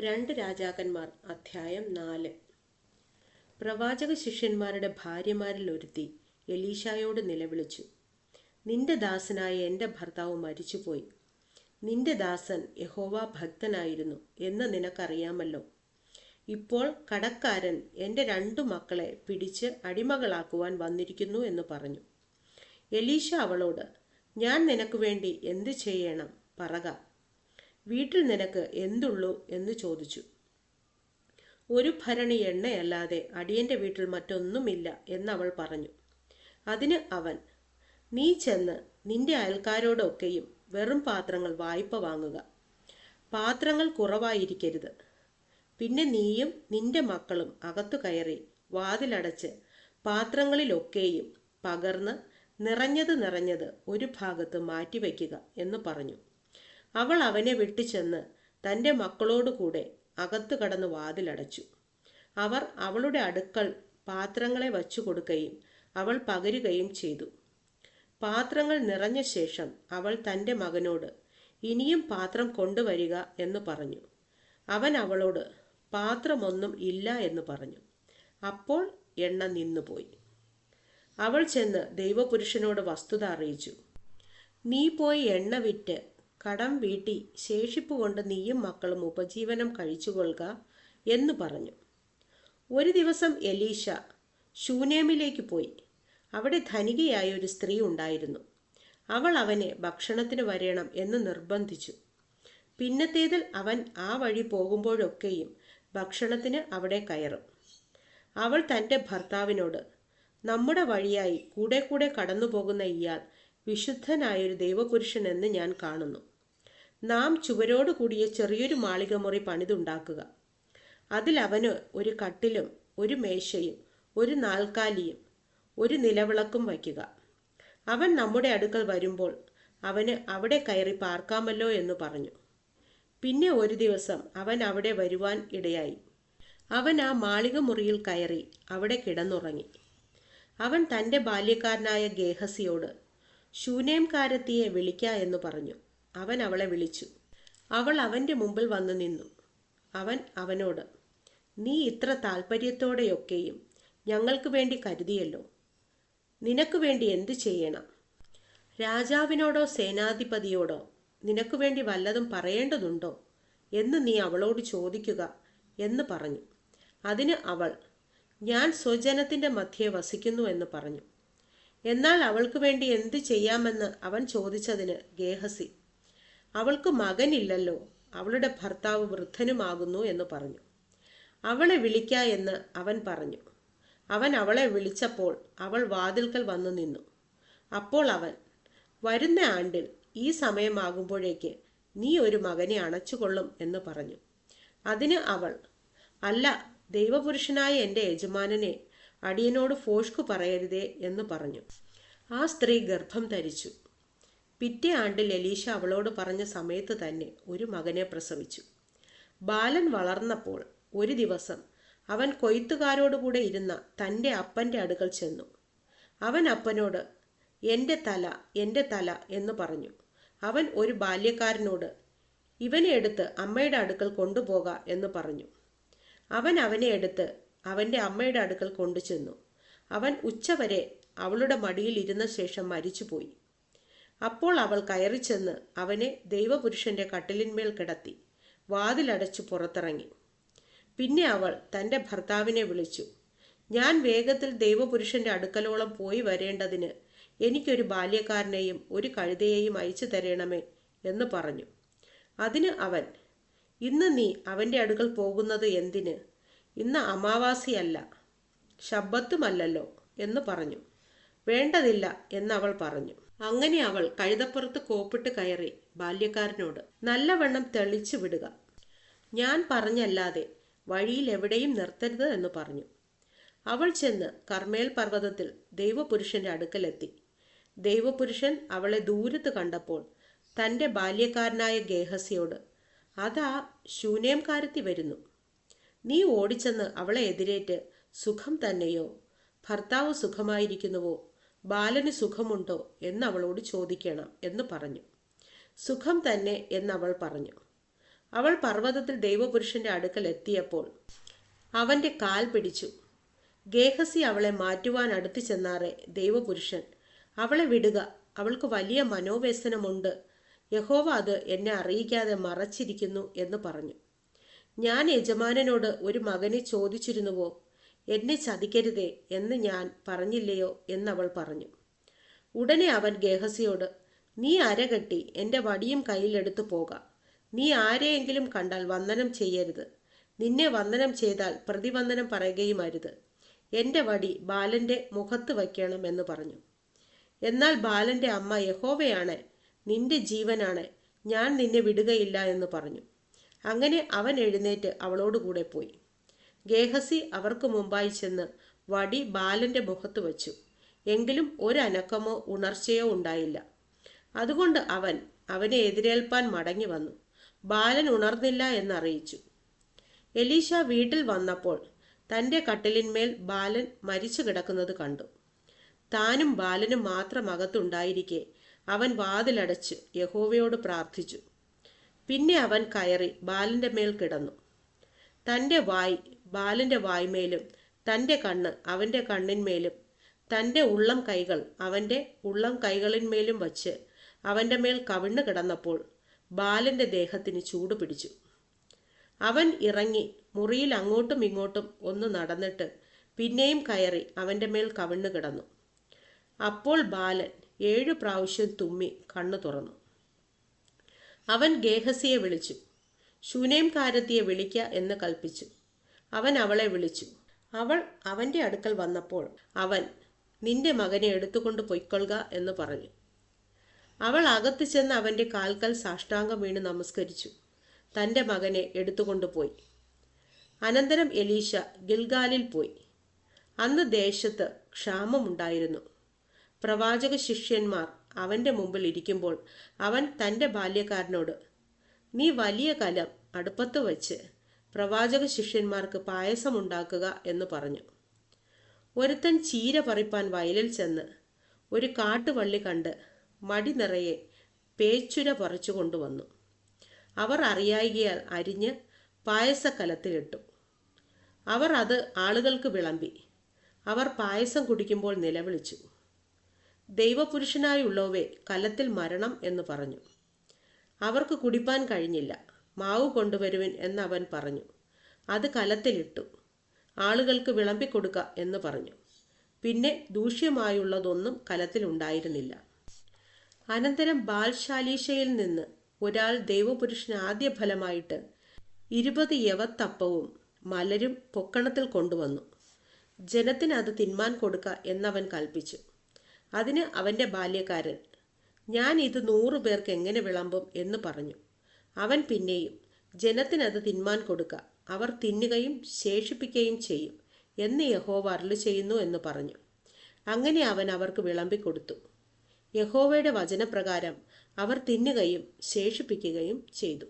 രണ്ട് രാജാക്കന്മാർ അധ്യായം നാല്. പ്രവാചക ശിഷ്യന്മാരുടെ ഭാര്യമാരിൽ ഒരുത്തി എലീഷായോട് നിലവിളിച്ചു നിന്റെ ദാസനായ എന്റെ ഭർത്താവ് മരിച്ചുപോയി. നിന്റെ ദാസൻ യഹോവ ഭക്തനായിരുന്നു എന്ന് നിനക്കറിയാമല്ലോ. ഇപ്പോൾ കടക്കാരൻ എന്റെ രണ്ടു മക്കളെ പിടിച്ച് അടിമകളാക്കുവാൻ വന്നിരിക്കുന്നു എന്ന് പറഞ്ഞു. എലീഷ അവളോട് ഞാൻ നിനക്ക് വേണ്ടി എന്ത് ചെയ്യണം? പറക. വീട്ടിൽ നിനക്ക് എന്തുള്ളൂ എന്ന് ചോദിച്ചു. ഒരു ഭരണി എണ്ണയല്ലാതെ അടിയന്റെ വീട്ടിൽ മറ്റൊന്നുമില്ല എന്നവൾ പറഞ്ഞു. അതിന് അവൻ നീ ചെന്ന് നിന്റെ അയൽക്കാരോടൊക്കെയും വെറും പാത്രങ്ങൾ വായ്പ വാങ്ങുക. പാത്രങ്ങൾ കുറവായിരിക്കരുത്. പിന്നെ നീയും നിന്റെ മക്കളും അകത്തു കയറി വാതിലടച്ച് പാത്രങ്ങളിലൊക്കെയും പകർന്ന് നിറഞ്ഞത് നിറഞ്ഞത് ഒരു ഭാഗത്ത് മാറ്റിവെക്കുക എന്ന് പറഞ്ഞു. അവൾ അവനെ വിട്ടുചെന്ന് തന്റെ മക്കളോടുകൂടെ അകത്തു കടന്ന് വാതിലടച്ചു. അവർ അവളുടെ അടുക്കൽ പാത്രങ്ങളെ വച്ചു കൊടുക്കുകയും അവൾ പകരുകയും ചെയ്തു. പാത്രങ്ങൾ നിറഞ്ഞ ശേഷം അവൾ തന്റെ മകനോട് ഇനിയും പാത്രം കൊണ്ടുവരിക എന്ന് പറഞ്ഞു. അവൻ അവളോട് പാത്രമൊന്നും ഇല്ല എന്ന് പറഞ്ഞു. അപ്പോൾ എണ്ണ നിന്നുപോയി. അവൾ ചെന്ന് ദൈവപുരുഷനോട് വസ്തുത അറിയിച്ചു. നീ പോയി എണ്ണ വിറ്റ് കടം വീട്ടി ശേഷിപ്പ് കൊണ്ട് നീയും മക്കളും ഉപജീവനം കഴിച്ചുകൊള്ളുക എന്ന് പറഞ്ഞു. ഒരു ദിവസം എലീഷ ശൂനേമിലേക്ക് പോയി. അവിടെ ധനികയായ ഒരു സ്ത്രീ ഉണ്ടായിരുന്നു. അവൾ അവനെ ഭക്ഷണത്തിന് വരേണം എന്ന് നിർബന്ധിച്ചു. പിന്നത്തേതിൽ അവൻ ആ വഴി പോകുമ്പോഴൊക്കെയും ഭക്ഷണത്തിന് അവിടെ കയറും. അവൾ തന്റെ ഭർത്താവിനോട് നമ്മുടെ വഴിയായി കൂടെ കൂടെ കടന്നു പോകുന്ന ഇയാൾ വിശുദ്ധനായൊരു ദൈവപുരുഷൻ എന്ന് ഞാൻ കാണുന്നു. നാം ചുവരോട് കൂടിയ ചെറിയൊരു മാളിക മുറി പണിതുണ്ടാക്കുക. അതിൽ അവന് ഒരു കട്ടിലും ഒരു മേശയും ഒരു നാൽക്കാലിയും ഒരു നിലവിളക്കും വയ്ക്കുക. അവൻ നമ്മുടെ അടുക്കൽ വരുമ്പോൾ അവന് അവിടെ കയറി പാർക്കാമല്ലോ എന്ന് പറഞ്ഞു. പിന്നെ ഒരു ദിവസം അവൻ അവിടെ വരുവാൻ ഇടയായി. അവൻ ആ മാളിക മുറിയിൽ കയറി അവിടെ കിടന്നുറങ്ങി. അവൻ തന്റെ ബാല്യക്കാരനായ ഗേഹസിയോട് ശൂനേംകാരത്തിയെ വിളിക്ക എന്ന് പറഞ്ഞു. അവൻ അവളെ വിളിച്ചു. അവൾ അവന്റെ മുമ്പിൽ വന്നു നിന്നു. അവൻ അവനോട് നീ ഇത്ര താല്പര്യത്തോടെയൊക്കെയും ഞങ്ങൾക്ക് വേണ്ടി കരുതിയല്ലോ. നിനക്ക് വേണ്ടി എന്തു ചെയ്യണം? രാജാവിനോടോ സേനാധിപതിയോടോ നിനക്ക് വേണ്ടി വല്ലതും പറയേണ്ടതുണ്ടോ എന്ന് നീ അവളോട് ചോദിക്കുക എന്ന് പറഞ്ഞു. അതിന് അവൾ ഞാൻ സ്വജനത്തിന്റെ മധ്യേ വസിക്കുന്നു എന്ന് പറഞ്ഞു. എന്നാൽ അവൾക്ക് വേണ്ടി എന്ത് ചെയ്യാമെന്ന് അവൻ ചോദിച്ചതിന് ഗേഹസി അവൾക്ക് മകനില്ലല്ലോ അവളുടെ ഭർത്താവ് വൃദ്ധനുമാകുന്നു എന്ന് പറഞ്ഞു. അവളെ വിളിക്ക എന്ന് അവൻ പറഞ്ഞു. അവൻ അവളെ വിളിച്ചപ്പോൾ അവൾ വാതിൽക്കൽ വന്നു നിന്നു. അപ്പോൾ അവൻ വരുന്ന ആണ്ടിൽ ഈ സമയമാകുമ്പോഴേക്ക് നീ ഒരു മകനെ അണച്ചുകൊള്ളും എന്ന് പറഞ്ഞു. അതിന് അവൾ അല്ല ദൈവപുരുഷനായ എന്റെ യജമാനനെ അടിയനോട് ഫോഷ്കു പറയരുതേ എന്ന് പറഞ്ഞു. ആ സ്ത്രീ ഗർഭം ധരിച്ചു. പിറ്റേ ആണ്ടിൽ എലീഷ അവളോട് പറഞ്ഞ സമയത്ത് തന്നെ ഒരു മകനെ പ്രസവിച്ചു. ബാലൻ വളർന്നപ്പോൾ ഒരു ദിവസം അവൻ കൊയ്ത്തുകാരോടുകൂടെ ഇരുന്ന തന്റെ അപ്പന്റെ അടുക്കൽ ചെന്നു. അവൻ അപ്പനോട് എന്റെ തല എന്റെ തല എന്ന് പറഞ്ഞു. അവൻ ഒരു ബാല്യക്കാരനോട് ഇവനെ എടുത്ത് അമ്മയുടെ അടുക്കൽ കൊണ്ടുപോക എന്ന് പറഞ്ഞു. അവൻ അവനെ എടുത്ത് അവന്റെ അമ്മയുടെ അടുക്കൽ കൊണ്ടുചെന്നു. അവൻ ഉച്ചവരെ അവളുടെ മടിയിൽ ഇരുന്ന ശേഷം മരിച്ചുപോയി. അപ്പോൾ അവൾ കയറി ചെന്ന് അവനെ ദൈവപുരുഷന്റെ കട്ടിലിന്മേൽ കിടത്തി വാതിലടച്ചു പുറത്തിറങ്ങി. പിന്നെ അവൾ തന്റെ ഭർത്താവിനെ വിളിച്ചു ഞാൻ വേഗത്തിൽ ദൈവപുരുഷന്റെ അടുക്കലോളം പോയി വരേണ്ടതിന് എനിക്കൊരു ബാല്യക്കാരനെയും ഒരു കഴുതയെയും അയച്ചു തരണമേ എന്ന് പറഞ്ഞു. അതിന് അവൻ ഇന്ന് നീ അവന്റെ അടുക്കൽ പോകുന്നത് എന്തിന്? ഇന്ന് അമാവാസിയല്ല ശബ്ദത്തുമല്ലല്ലോ എന്ന് പറഞ്ഞു. വേണ്ടതില്ല എന്നവൾ പറഞ്ഞു. അങ്ങനെ അവൾ കഴുതപ്പുറത്ത് കോപ്പിട്ട് കയറി ബാല്യക്കാരനോട് നല്ലവണ്ണം തെളിച്ചു വിടുക. ഞാൻ പറഞ്ഞല്ലാതെ വഴിയിൽ എവിടെയും നിർത്തരുത് എന്ന് പറഞ്ഞു. അവൾ ചെന്ന് കർമ്മേൽ പർവതത്തിൽ ദൈവപുരുഷന്റെ അടുക്കലെത്തി. ദൈവപുരുഷൻ അവളെ ദൂരത്ത് കണ്ടപ്പോൾ തന്റെ ബാല്യക്കാരനായ ഗേഹസിയോട് അതാ ശൂന്യംകാരത്തി വരുന്നു. നീ ഓടിച്ചെന്ന് അവളെ എതിരേറ്റ് സുഖം തന്നെയോ? ഭർത്താവ് സുഖമായിരിക്കുന്നുവോ? ബാലന് സുഖമുണ്ടോ എന്ന് അവളോട് ചോദിക്കണം എന്ന് പറഞ്ഞു. സുഖം തന്നെ എന്നവൾ പറഞ്ഞു. അവൾ പർവതത്തിൽ ദൈവപുരുഷന്റെ അടുക്കൽ എത്തിയപ്പോൾ അവന്റെ കാൽ പിടിച്ചു. ഗേഹസി അവളെ മാറ്റുവാൻ അടുത്തു ചെന്നാറെ ദൈവപുരുഷൻ അവളെ വിടുക. അവൾക്ക് വലിയ മനോവ്യസനമുണ്ട്. യഹോവ അത് എന്നെ അറിയിക്കാതെ മറച്ചിരിക്കുന്നു എന്ന് പറഞ്ഞു. ഞാൻ യജമാനനോട് ഒരു മകനെ ചോദിച്ചിരുന്നുവോ? എന്നെ ചതിക്കരുതേ എന്ന് ഞാൻ പറഞ്ഞില്ലയോ എന്നവൾ പറഞ്ഞു. ഉടനെ അവൻ ഗേഹസിയോട് നീ അരകെട്ടി എന്റെ വടിയും കയ്യിലെടുത്തു പോകാം. നീ ആരെയെങ്കിലും കണ്ടാൽ വന്ദനം ചെയ്യരുത്. നിന്നെ വന്ദനം ചെയ്താൽ പ്രതിവന്ദനം പറയുകയും അരുത് എന്റെ വടി ബാലന്റെ മുഖത്ത് വയ്ക്കണം എന്ന് പറഞ്ഞു. എന്നാൽ ബാലന്റെ അമ്മ യഹോവയാണ് നിന്റെ ജീവനാണ്. ഞാൻ നിന്നെ വിടുകയില്ല എന്ന് പറഞ്ഞു. അങ്ങനെ അവൻ എഴുന്നേറ്റ് അവളോടുകൂടെ പോയി. ഗേഹസി അവർക്ക് മുമ്പായി ചെന്ന് വടി ബാലന്റെ മുഖത്ത് വച്ചു. എങ്കിലും ഒരനക്കമോ ഉണർച്ചയോ ഉണ്ടായില്ല. അതുകൊണ്ട് അവൻ അവനെ എതിരേൽപ്പാൻ മടങ്ങി വന്നു. ബാലൻ ഉണർന്നില്ല എന്നറിയിച്ചു. എലീഷ വീട്ടിൽ വന്നപ്പോൾ തന്റെ കട്ടിലിന്മേൽ ബാലൻ മരിച്ചു കിടക്കുന്നത് കണ്ടു. താനും ബാലനും മാത്രം അകത്തുണ്ടായിരിക്കെ അവൻ വാതിലടച്ച് യഹോവയോട് പ്രാർത്ഥിച്ചു. പിന്നെ അവൻ കയറി ബാലന്റെ മേൽ കിടന്നു. തന്റെ വായ് ബാലന്റെ വായ്മേലും തന്റെ കണ്ണ് അവന്റെ കണ്ണിന്മേലും തന്റെ ഉള്ളം കൈകൾ അവന്റെ ഉള്ളം കൈകളിന്മേലും വച്ച് അവന്റെ മേൽ കവിണ്ണു കിടന്നപ്പോൾ ബാലന്റെ ദേഹത്തിന് ചൂട് പിടിച്ചു. അവൻ ഇറങ്ങി മുറിയിൽ അങ്ങോട്ടും ഇങ്ങോട്ടും ഒന്ന് നടന്നിട്ട് പിന്നെയും കയറി അവന്റെ മേൽ കവിണ്ണു കിടന്നു. അപ്പോൾ ബാലൻ ഏഴു പ്രാവശ്യം തുമ്മി കണ്ണു തുറന്നു. അവൻ ഗേഹസിയെ വിളിച്ചു. ശൂനേംകാരത്തിയെ വിളിക്ക എന്ന് കൽപ്പിച്ചു. അവൻ അവളെ വിളിച്ചു. അവൾ അവന്റെ അടുക്കൽ വന്നപ്പോൾ അവൻ നിന്റെ മകനെ എടുത്തുകൊണ്ട് പൊയ്ക്കൊള്ളുക എന്ന് പറഞ്ഞു. അവൾ അകത്ത് ചെന്ന് അവന്റെ കാൽക്കൽ സാഷ്ടാംഗം വീണ് നമസ്കരിച്ചു. തന്റെ മകനെ എടുത്തുകൊണ്ടുപോയി അനന്തരം എലീഷ ഗിൽഗാലിൽ പോയി. അന്ന് ദേശത്ത് ക്ഷാമമുണ്ടായിരുന്നു. പ്രവാചക ശിഷ്യന്മാർ അവന്റെ മുമ്പിൽ ഇരിക്കുമ്പോൾ അവൻ തന്റെ ബാല്യക്കാരനോട് നീ വലിയ കലം അടുപ്പത്ത് വച്ച് പ്രവാചക ശിഷ്യന്മാർക്ക് പായസമുണ്ടാക്കുക എന്ന് പറഞ്ഞു. ഒരുത്തൻ ചീര പറിപ്പാൻ വയലിൽ ചെന്ന് ഒരു കാട്ടുവള്ളി കണ്ട് മടി നിറയെ പേച്ചുര പറിച്ചു കൊണ്ടുവന്നു. അവർ അറിയായികയാൽ അരിഞ്ഞ് പായസക്കലത്തിലിട്ടു അവർ അത് ആളുകൾക്ക് വിളമ്പി. അവർ പായസം കുടിക്കുമ്പോൾ നിലവിളിച്ചു. ദൈവപുരുഷനായുള്ളവേ കലത്തിൽ മരണം എന്ന് പറഞ്ഞു. അവർക്ക് കുടിപ്പാൻ കഴിഞ്ഞില്ല. മാവ് കൊണ്ടുവരുവൻ എന്ന് അവൻ പറഞ്ഞു. അത് കലത്തിലിട്ടു. ആളുകൾക്ക് വിളമ്പിക്കൊടുക്ക എന്ന് പറഞ്ഞു. പിന്നെ ദൂഷ്യമായുള്ളതൊന്നും കലത്തിലുണ്ടായിരുന്നില്ല. അനന്തരം ബാൽശാലീശയിൽ നിന്ന് ഒരാൾ ദൈവപുരുഷന് ആദ്യ ഫലമായിട്ട് ഇരുപത് യവത്തപ്പവും മലരും പൊക്കണത്തിൽ കൊണ്ടുവന്നു. ജനത്തിന് അത് തിന്മാൻ കൊടുക്ക എന്നവൻ കൽപ്പിച്ചു. അതിന് അവന്റെ ബാല്യക്കാരൻ. ഞാൻ ഇത് നൂറു പേർക്ക് എങ്ങനെ വിളമ്പും? എന്ന് പറഞ്ഞു. അവൻ പിന്നെയും ജനത്തിനത് തിന്മാൻ കൊടുക്ക. അവർ തിന്നുകയും ശേഷിപ്പിക്കുകയും ചെയ്യും എന്ന് യഹോവ അരുളി ചെയ്യുന്നു എന്ന് പറഞ്ഞു. അങ്ങനെ അവൻ അവർക്ക് വിളമ്പിക്കൊടുത്തു. യഹോവയുടെ വചനപ്രകാരം അവർ തിന്നുകയും ശേഷിപ്പിക്കുകയും ചെയ്തു.